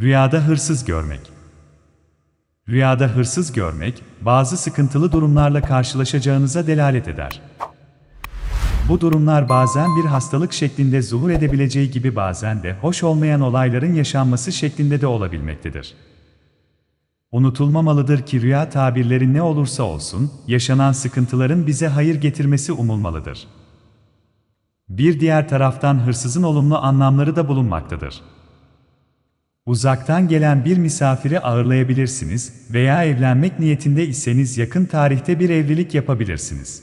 Rüyada hırsız görmek. Rüyada hırsız görmek, bazı sıkıntılı durumlarla karşılaşacağınıza delalet eder. Bu durumlar bazen bir hastalık şeklinde zuhur edebileceği gibi bazen de hoş olmayan olayların yaşanması şeklinde de olabilmektedir. Unutulmamalıdır ki rüya tabirleri ne olursa olsun, yaşanan sıkıntıların bize hayır getirmesi umulmalıdır. Bir diğer taraftan hırsızın olumlu anlamları da bulunmaktadır. Uzaktan gelen bir misafiri ağırlayabilirsiniz veya evlenmek niyetinde iseniz yakın tarihte bir evlilik yapabilirsiniz.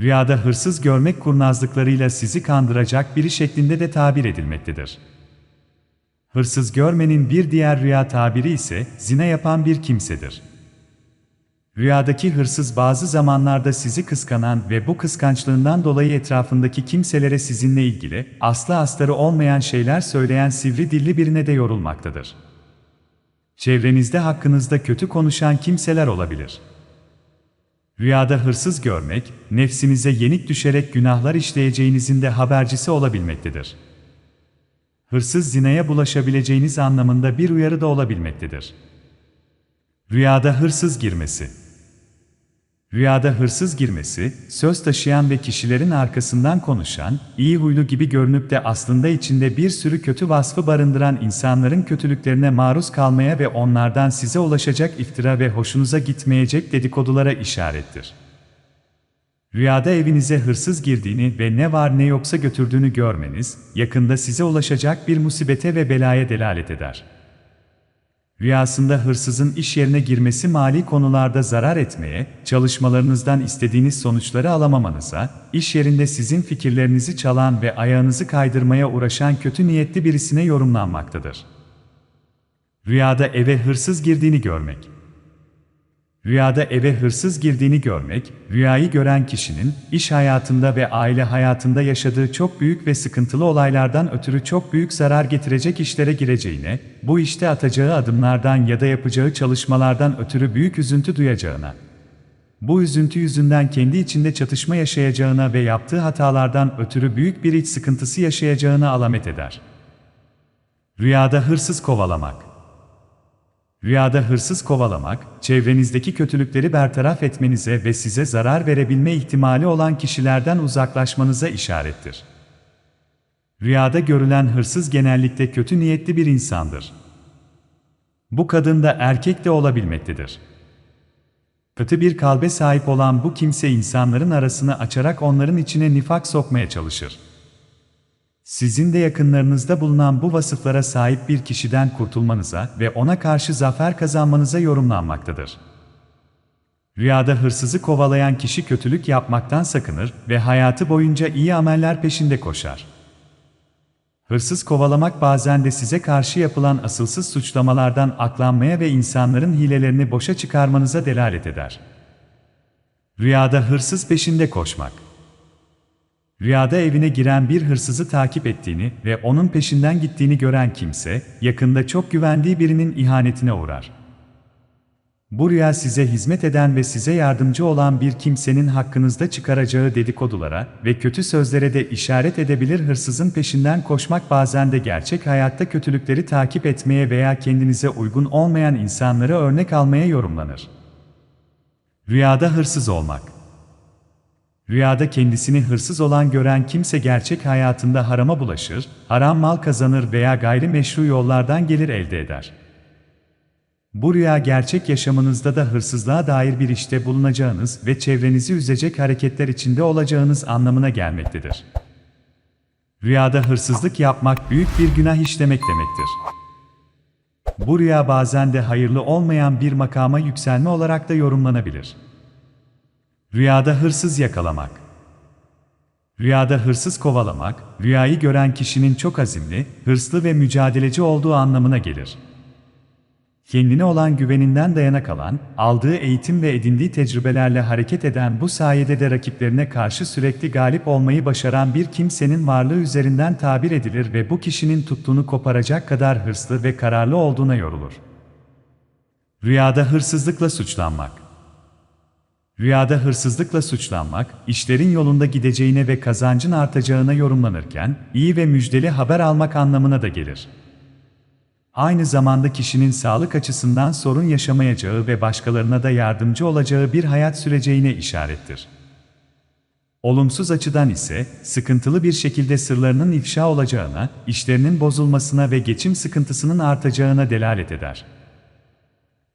Rüyada hırsız görmek kurnazlıklarıyla sizi kandıracak biri şeklinde de tabir edilmektedir. Hırsız görmenin bir diğer rüya tabiri ise zina yapan bir kimsedir. Rüyadaki hırsız bazı zamanlarda sizi kıskanan ve bu kıskançlığından dolayı etrafındaki kimselere sizinle ilgili aslı astarı olmayan şeyler söyleyen sivri dilli birine de yorulmaktadır. Çevrenizde hakkınızda kötü konuşan kimseler olabilir. Rüyada hırsız görmek, nefsinize yenik düşerek günahlar işleyeceğinizin de habercisi olabilmektedir. Hırsız zinaya bulaşabileceğiniz anlamında bir uyarı da olabilmektedir. Rüyada hırsız girmesi Rüyada hırsız girmesi, söz taşıyan ve kişilerin arkasından konuşan, iyi huylu gibi görünüp de aslında içinde bir sürü kötü vasfı barındıran insanların kötülüklerine maruz kalmaya ve onlardan size ulaşacak iftira ve hoşunuza gitmeyecek dedikodulara işarettir. Rüyada evinize hırsız girdiğini ve ne var ne yoksa götürdüğünü görmeniz, yakında size ulaşacak bir musibete ve belaya delalet eder. Rüyasında hırsızın iş yerine girmesi mali konularda zarar etmeye, çalışmalarınızdan istediğiniz sonuçları alamamanıza, iş yerinde sizin fikirlerinizi çalan ve ayağınızı kaydırmaya uğraşan kötü niyetli birisine yorumlanmaktadır. Rüyada eve hırsız girdiğini görmek. Rüyada eve hırsız girdiğini görmek, rüyayı gören kişinin iş hayatında ve aile hayatında yaşadığı çok büyük ve sıkıntılı olaylardan ötürü çok büyük zarar getirecek işlere gireceğine, bu işte atacağı adımlardan ya da yapacağı çalışmalardan ötürü büyük üzüntü duyacağına, bu üzüntü yüzünden kendi içinde çatışma yaşayacağına ve yaptığı hatalardan ötürü büyük bir iç sıkıntısı yaşayacağına alamet eder. Rüyada hırsız kovalamak Rüyada hırsız kovalamak, çevrenizdeki kötülükleri bertaraf etmenize ve size zarar verebilme ihtimali olan kişilerden uzaklaşmanıza işarettir. Rüyada görülen hırsız genellikle kötü niyetli bir insandır. Bu kadın da erkek de olabilmektedir. Kötü bir kalbe sahip olan bu kimse insanların arasını açarak onların içine nifak sokmaya çalışır. Sizin de yakınlarınızda bulunan bu vasıflara sahip bir kişiden kurtulmanıza ve ona karşı zafer kazanmanıza yorumlanmaktadır. Rüyada hırsızı kovalayan kişi kötülük yapmaktan sakınır ve hayatı boyunca iyi ameller peşinde koşar. Hırsız kovalamak bazen de size karşı yapılan asılsız suçlamalardan aklanmaya ve insanların hilelerini boşa çıkarmanıza delalet eder. Rüyada hırsız peşinde koşmak Rüyada evine giren bir hırsızı takip ettiğini ve onun peşinden gittiğini gören kimse, yakında çok güvendiği birinin ihanetine uğrar. Bu rüya size hizmet eden ve size yardımcı olan bir kimsenin hakkınızda çıkaracağı dedikodulara ve kötü sözlere de işaret edebilir hırsızın peşinden koşmak bazen de gerçek hayatta kötülükleri takip etmeye veya kendinize uygun olmayan insanları örnek almaya yorumlanır. Rüyada hırsız olmak Rüyada kendisini hırsız olan gören kimse gerçek hayatında harama bulaşır, haram mal kazanır veya gayrimeşru yollardan gelir elde eder. Bu rüya gerçek yaşamınızda da hırsızlığa dair bir işte bulunacağınız ve çevrenizi üzecek hareketler içinde olacağınız anlamına gelmektedir. Rüyada hırsızlık yapmak büyük bir günah işlemek demektir. Bu rüya bazen de hayırlı olmayan bir makama yükselme olarak da yorumlanabilir. Rüyada hırsız yakalamak. Rüyada hırsız kovalamak, rüyayı gören kişinin çok azimli, hırslı ve mücadeleci olduğu anlamına gelir. Kendine olan güveninden dayanak alan, aldığı eğitim ve edindiği tecrübelerle hareket eden bu sayede de rakiplerine karşı sürekli galip olmayı başaran bir kimsenin varlığı üzerinden tabir edilir ve bu kişinin tuttuğunu koparacak kadar hırslı ve kararlı olduğuna yorulur. Rüyada hırsızlıkla suçlanmak. Rüyada hırsızlıkla suçlanmak, işlerin yolunda gideceğine ve kazancın artacağına yorumlanırken, iyi ve müjdeli haber almak anlamına da gelir. Aynı zamanda kişinin sağlık açısından sorun yaşamayacağı ve başkalarına da yardımcı olacağı bir hayat süreceğine işarettir. Olumsuz açıdan ise, sıkıntılı bir şekilde sırlarının ifşa olacağına, işlerinin bozulmasına ve geçim sıkıntısının artacağına delalet eder.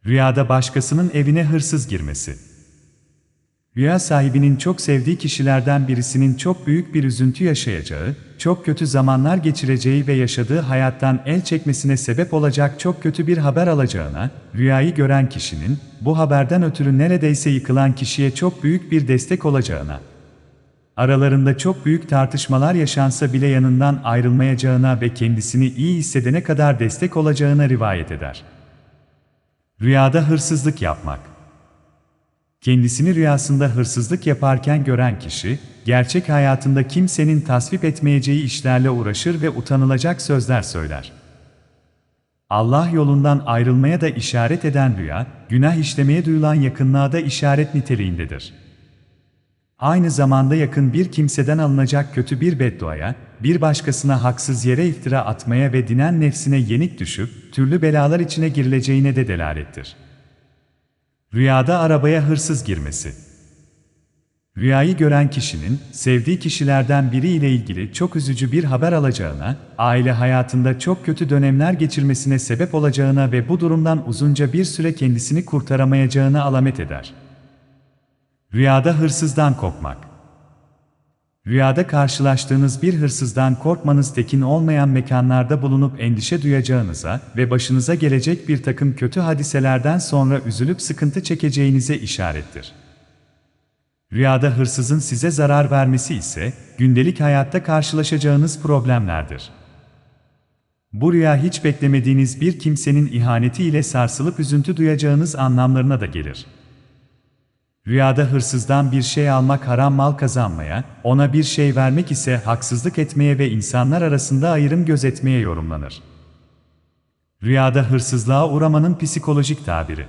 Rüyada başkasının evine hırsız girmesi. Rüya sahibinin çok sevdiği kişilerden birisinin çok büyük bir üzüntü yaşayacağı, çok kötü zamanlar geçireceği ve yaşadığı hayattan el çekmesine sebep olacak çok kötü bir haber alacağına, rüyayı gören kişinin, bu haberden ötürü neredeyse yıkılan kişiye çok büyük bir destek olacağına, aralarında çok büyük tartışmalar yaşansa bile yanından ayrılmayacağına ve kendisini iyi hissedene kadar destek olacağına rivayet eder. Rüyada hırsızlık yapmak Kendisini rüyasında hırsızlık yaparken gören kişi, gerçek hayatında kimsenin tasvip etmeyeceği işlerle uğraşır ve utanılacak sözler söyler. Allah yolundan ayrılmaya da işaret eden rüya, günah işlemeye duyulan yakınlığa da işaret niteliğindedir. Aynı zamanda yakın bir kimseden alınacak kötü bir bedduaya, bir başkasına haksız yere iftira atmaya ve dinen nefsine yenik düşüp, türlü belalar içine girileceğine de delalettir. Rüyada arabaya hırsız girmesi. Rüyayı gören kişinin, sevdiği kişilerden biri ile ilgili çok üzücü bir haber alacağına, aile hayatında çok kötü dönemler geçirmesine sebep olacağına ve bu durumdan uzunca bir süre kendisini kurtaramayacağına alamet eder. Rüyada hırsızdan korkmak. Rüyada karşılaştığınız bir hırsızdan korkmanız tekin olmayan mekanlarda bulunup endişe duyacağınıza ve başınıza gelecek bir takım kötü hadiselerden sonra üzülüp sıkıntı çekeceğinize işarettir. Rüyada hırsızın size zarar vermesi ise gündelik hayatta karşılaşacağınız problemlerdir. Bu rüya hiç beklemediğiniz bir kimsenin ihanetiyle sarsılıp üzüntü duyacağınız anlamlarına da gelir. Rüyada hırsızdan bir şey almak haram mal kazanmaya, ona bir şey vermek ise haksızlık etmeye ve insanlar arasında ayrım gözetmeye yorumlanır. Rüyada hırsızlığa uğramanın psikolojik tabiri.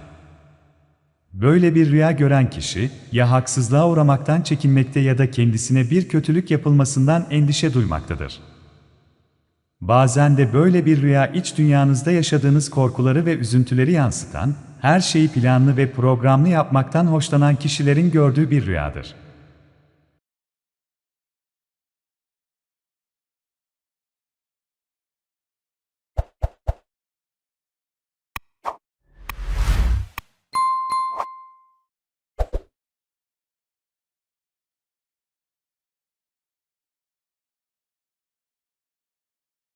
Böyle bir rüya gören kişi, ya haksızlığa uğramaktan çekinmekte ya da kendisine bir kötülük yapılmasından endişe duymaktadır. Bazen de böyle bir rüya iç dünyanızda yaşadığınız korkuları ve üzüntüleri yansıtan, her şeyi planlı ve programlı yapmaktan hoşlanan kişilerin gördüğü bir rüyadır.